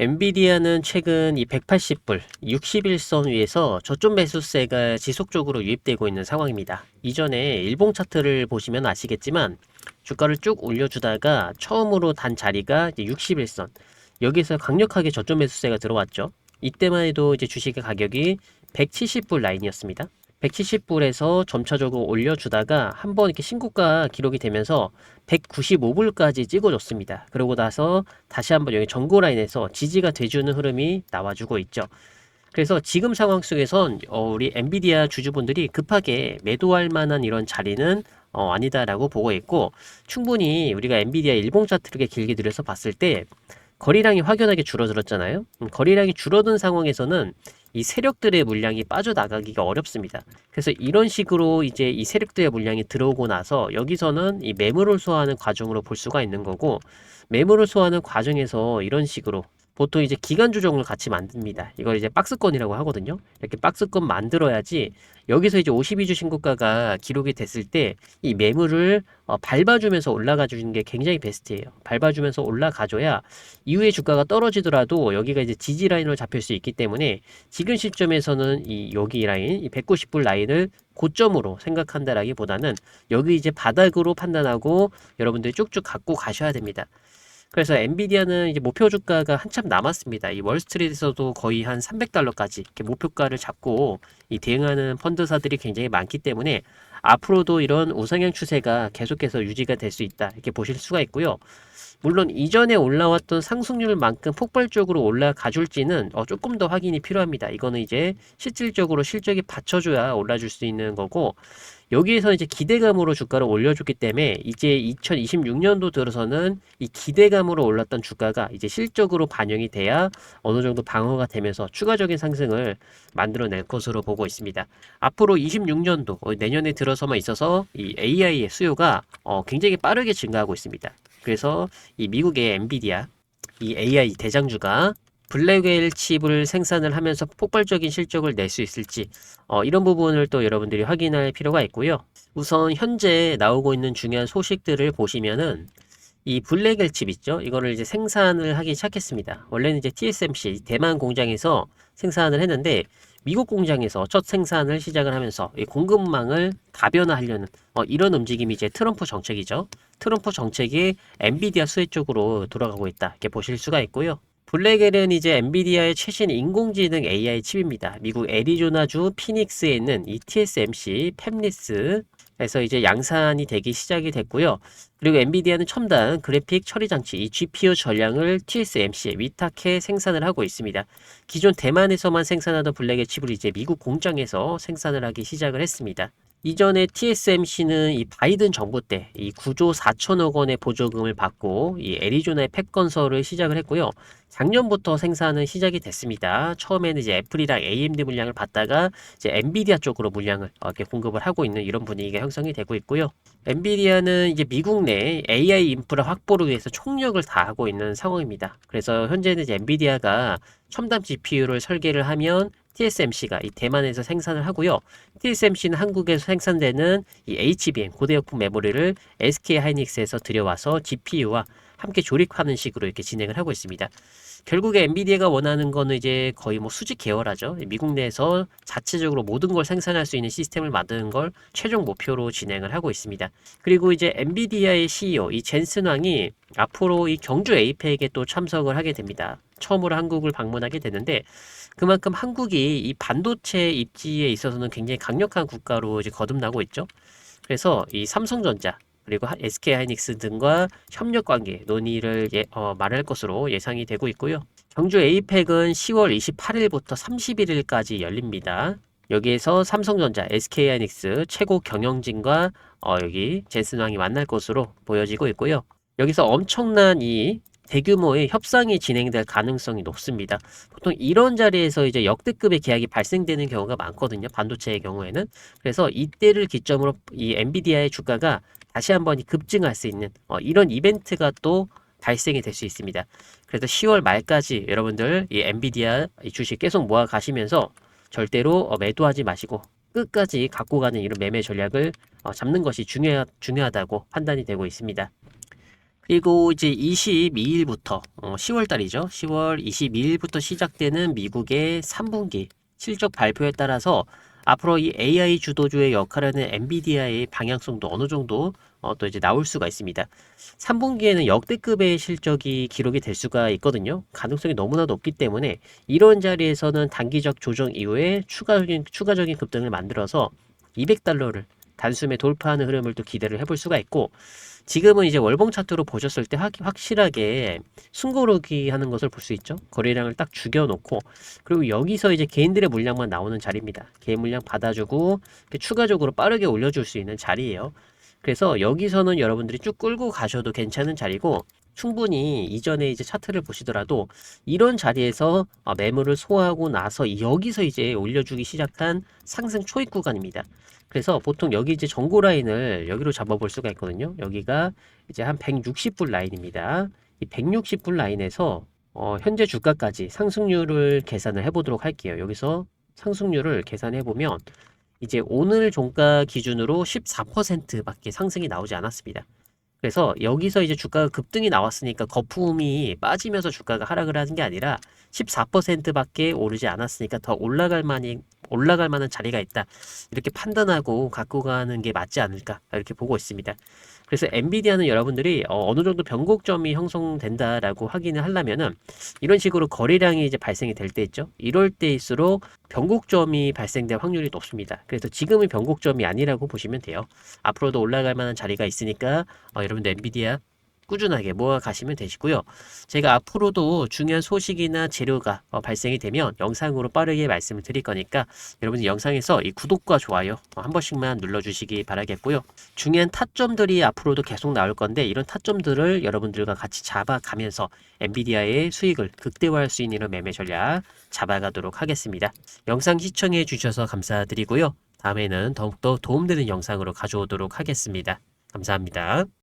엔비디아는 최근 이 180불, 60일선 위에서 저점 매수세가 지속적으로 유입되고 있는 상황입니다. 이전에 일봉 차트를 보시면 아시겠지만 주가를 쭉 올려주다가 처음으로 단 자리가 이제 60일선 여기서 강력하게 저점 매수세가 들어왔죠. 이때만 해도 이제 주식의 가격이 170불 라인이었습니다. 170불에서 점차적으로 올려주다가 한번 이렇게 신고가 기록이 되면서 195불까지 찍어줬습니다. 그러고 나서 다시 한번 여기 전고 라인에서 지지가 돼주는 흐름이 나와주고 있죠. 그래서 지금 상황 속에선 어, 우리 엔비디아 주주분들이 급하게 매도할 만한 이런 자리는 어, 아니다라고 보고 있고 충분히 우리가 엔비디아 일봉 차트를 길게 들여서 봤을 때 거리량이 확연하게 줄어들었잖아요. 음, 거리량이 줄어든 상황에서는 이 세력들의 물량이 빠져나가기가 어렵습니다. 그래서 이런 식으로 이제 이 세력들의 물량이 들어오고 나서 여기서는 이 매물을 소화하는 과정으로 볼 수가 있는 거고 매물을 소화하는 과정에서 이런 식으로 보통 이제 기간 조정을 같이 만듭니다. 이걸 이제 박스권이라고 하거든요. 이렇게 박스권 만들어야지 여기서 이제 52주 신고가가 기록이 됐을 때 이 매물을 어, 밟아주면서 올라가 주는 게 굉장히 베스트예요. 밟아주면서 올라가줘야 이후에 주가가 떨어지더라도 여기가 이제 지지 라인으로 잡힐 수 있기 때문에 지금 시점에서는 이 여기 라인, 이 190불 라인을 고점으로 생각한다라기보다는 여기 이제 바닥으로 판단하고 여러분들이 쭉쭉 갖고 가셔야 됩니다. 그래서 엔비디아는 이제 목표 주가가 한참 남았습니다. 이 월스트리트에서도 거의 한 300달러까지 이렇게 목표가를 잡고 이 대응하는 펀드사들이 굉장히 많기 때문에 앞으로도 이런 우상향 추세가 계속해서 유지가 될 수 있다 이렇게 보실 수가 있고요. 물론 이전에 올라왔던 상승률만큼 폭발적으로 올라가 줄지는 어, 조금 더 확인이 필요합니다. 이거는 이제 실질적으로 실적이 받쳐줘야 올라줄 수 있는 거고 여기에서 이제 기대감으로 주가를 올려줬기 때문에 이제 2026년도 들어서는 이 기대감으로 올랐던 주가가 이제 실적으로 반영이 돼야 어느 정도 방어가 되면서 추가적인 상승을 만들어낼 것으로 보고 있습니다. 앞으로 26년도 어, 내년에 들어서만 있어서 이 AI의 수요가 어, 굉장히 빠르게 증가하고 있습니다. 그래서 이 미국의 엔비디아 이 AI 대장주가 블랙웨일 칩을 생산을 하면서 폭발적인 실적을 낼 수 있을지 어, 이런 부분을 또 여러분들이 확인할 필요가 있고요. 우선 현재 나오고 있는 중요한 소식들을 보시면은 이 블랙웰 칩 있죠? 이거를 이제 생산을 하기 시작했습니다. 원래는 이제 TSMC 대만 공장에서 생산을 했는데 미국 공장에서 첫 생산을 시작을 하면서 이 공급망을 다변화하려는 어, 이런 움직임이 이제 트럼프 정책이죠. 트럼프 정책이 엔비디아 수혜 쪽으로 돌아가고 있다. 이렇게 보실 수가 있고요. 블랙엘은 이제 엔비디아의 최신 인공지능 AI 칩입니다. 미국 애리조나주 피닉스에 있는 이 TSMC 팹리스 에서 이제 양산이 되기 시작이 됐고요. 그리고 엔비디아는 첨단 그래픽 처리 장치 이 GPU 전량을 TSMC에 위탁해 생산을 하고 있습니다. 기존 대만에서만 생산하던 블랙의 칩을 이제 미국 공장에서 생산을 하기 시작을 했습니다. 이전에 TSMC는 이 바이든 정부 때 이 9조 4천억 원의 보조금을 받고 이 애리조나의 팩 건설을 시작을 했고요. 작년부터 생산은 시작이 됐습니다. 처음에는 이제 애플이랑 AMD 물량을 받다가 이제 엔비디아 쪽으로 물량을 이렇게 공급을 하고 있는 이런 분위기가 형성이 되고 있고요. 엔비디아는 이제 미국 내 AI 인프라 확보를 위해서 총력을 다하고 있는 상황입니다. 그래서 현재는 이제 엔비디아가 첨단 GPU를 설계를 하면 TSMC가 이 대만에서 생산을 하고요. TSMC는 한국에서 생산되는 이 HBM 고대역폭 메모리를 SK 하이닉스에서 들여와서 GPU와 함께 조립하는 식으로 이렇게 진행을 하고 있습니다. 결국에 엔비디아가 원하는 거는 이제 거의 뭐 수직 계열화죠. 미국 내에서 자체적으로 모든 걸 생산할 수 있는 시스템을 만드는 걸 최종 목표로 진행을 하고 있습니다. 그리고 이제 엔비디아의 CEO 이 젠슨 왕이 앞으로 이 경주 에이펙에 또 참석을 하게 됩니다. 처음으로 한국을 방문하게 되는데 그만큼 한국이 이 반도체 입지에 있어서는 굉장히 강력한 국가로 이제 거듭나고 있죠. 그래서 이 삼성전자 그리고 SK 하이닉스 등과 협력 관계 논의를 예, 어, 말할 것으로 예상이 되고 있고요. 경주 에이펙은 10월 28일부터 31일까지 열립니다. 여기에서 삼성전자, SK 하이닉스 최고 경영진과 어, 여기 젠슨 왕이 만날 것으로 보여지고 있고요. 여기서 엄청난 이 대규모의 협상이 진행될 가능성이 높습니다. 보통 이런 자리에서 이제 역대급의 계약이 발생되는 경우가 많거든요. 반도체의 경우에는. 그래서 이때를 기점으로 이 엔비디아의 주가가 다시 한번 급증할 수 있는 어, 이런 이벤트가 또 발생이 될 수 있습니다. 그래서 10월 말까지 여러분들 이 엔비디아 이 주식 계속 모아 가시면서 절대로 어, 매도하지 마시고 끝까지 갖고 가는 이런 매매 전략을 어, 잡는 것이 중요하, 중요하다고 판단이 되고 있습니다. 그리고 이제 22일부터 10월 달이죠. 10월 22일부터 시작되는 미국의 3분기 실적 발표에 따라서 앞으로 이 AI 주도주의 역할하는 엔비디아의 방향성도 어느 정도 어, 또 이제 나올 수가 있습니다. 3분기에는 역대급의 실적이 기록이 될 수가 있거든요. 가능성이 너무나 높기 때문에 이런 자리에서는 단기적 조정 이후에 추가적인 추가적인 급등을 만들어서 200달러를 단숨에 돌파하는 흐름을 또 기대를 해볼 수가 있고 지금은 이제 월봉 차트로 보셨을 때 확, 확실하게 숨고르기 하는 것을 볼 수 있죠. 거래량을 딱 죽여놓고 그리고 여기서 이제 개인들의 물량만 나오는 자리입니다. 개인 물량 받아주고 추가적으로 빠르게 올려줄 수 있는 자리예요. 그래서 여기서는 여러분들이 쭉 끌고 가셔도 괜찮은 자리고 충분히 이전에 이제 차트를 보시더라도 이런 자리에서 아, 매물을 소화하고 나서 여기서 이제 올려주기 시작한 상승 초입 구간입니다. 그래서 보통 여기 이제 전고 라인을 여기로 잡아볼 수가 있거든요. 여기가 이제 한 160불 라인입니다. 이 160불 라인에서 어, 현재 주가까지 상승률을 계산을 해보도록 할게요. 여기서 상승률을 계산해 보면 이제 오늘 종가 기준으로 14%밖에 상승이 나오지 않았습니다. 그래서 여기서 이제 주가가 급등이 나왔으니까 거품이 빠지면서 주가가 하락을 하는 게 아니라 14%밖에 오르지 않았으니까 더 올라갈 만이 올라갈 만한 자리가 있다. 이렇게 판단하고 갖고 가는 게 맞지 않을까 이렇게 보고 있습니다. 그래서 엔비디아는 여러분들이 어, 느 정도 변곡점이 형성된다라고 확인을 하려면은 이런 식으로 거래량이 이제 발생이 될 때 있죠. 이럴 때일수록 변곡점이 발생될 확률이 높습니다. 그래서 지금은 변곡점이 아니라고 보시면 돼요. 앞으로도 올라갈 만한 자리가 있으니까 어, 여러분들 엔비디아 꾸준하게 모아 가시면 되시고요. 제가 앞으로도 중요한 소식이나 재료가 어, 발생이 되면 영상으로 빠르게 말씀을 드릴 거니까 여러분 영상에서 이 구독과 좋아요 어, 한 번씩만 눌러주시기 바라겠고요. 중요한 타점들이 앞으로도 계속 나올 건데 이런 타점들을 여러분들과 같이 잡아가면서 엔비디아의 수익을 극대화할 수 있는 이런 매매 전략 잡아가도록 하겠습니다. 영상 시청해 주셔서 감사드리고요. 다음에는 더욱더 도움되는 영상으로 가져오도록 하겠습니다. 감사합니다.